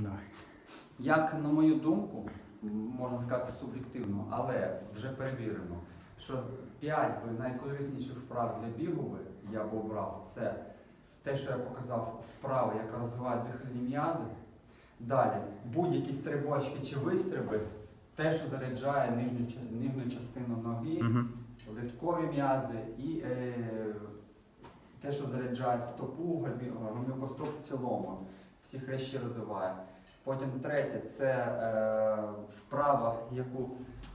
Давай. Як, на мою думку, можна сказати суб'єктивно, але вже перевірено, що 5 би найкорисніших вправ для бігу би я б обрав це те, що я показав, вправа, яка розвиває дихальні м'язи. Далі будь-які стрибочки чи вистриби, те, що заряджає нижню, нижню частину ноги, Угу. литкові м'язи і е, те, що заряджає стопу, гомі- гомілкостоп в цілому, всі хрящі розвиває. Потім третє це е, вправа, яку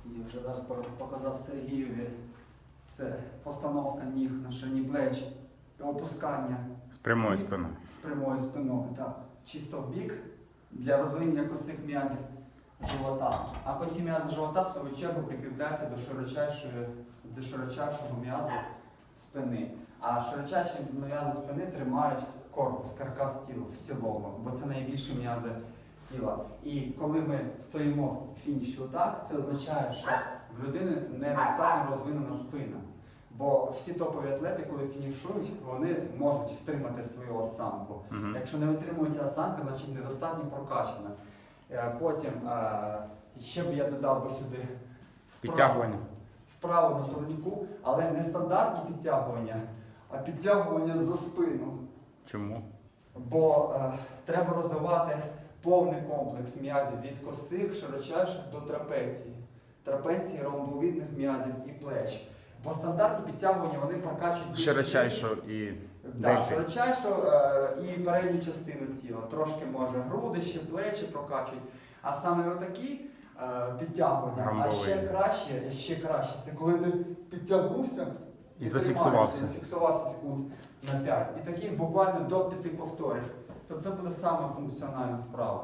я вже зараз показав Сергієві. Це постановка ніг на ширині плеч, опускання З прямою спиною. з прямою спиною, так, чисто в бік для розвинення косих м'язів живота. А косі м'язи живота в свою чергу прикріпляються до широчайшої, до широчайшого м'язу спини. А широчайші м'язи спини тримають корпус, каркас тіла в цілому, бо це найбільші м'язи тіла. І коли ми стоїмо в фініші отак, це означає, що в людини недостатньо розвинена спина. Бо всі топові атлети, коли фінішують, вони можуть втримати свою осанку. Угу. Якщо не витримується осанка, значить недостатньо прокачана. Е, Потім е, ще б я додав би сюди Підтягування. вправо на турніку, але не стандартні підтягування, а підтягування за спину. Чому? Бо е, треба розвивати повний комплекс м'язів від косих, широчайших до трапеції. Трапеції, ромбовидних м'язів і плеч. Бо стандартні підтягування вони прокачують більше Широчайшо і Да, широчайшу е, і передню частину тіла. Трошки може груди, ще плечі прокачують. А саме отакі е, підтягування, а ще краще, ще краще. Це коли ти підтягнувся І тримаєшся, зафіксувався. зафіксувався секунд на 5. І таких буквально до 5 повторів. То це буде саме функціональна вправа.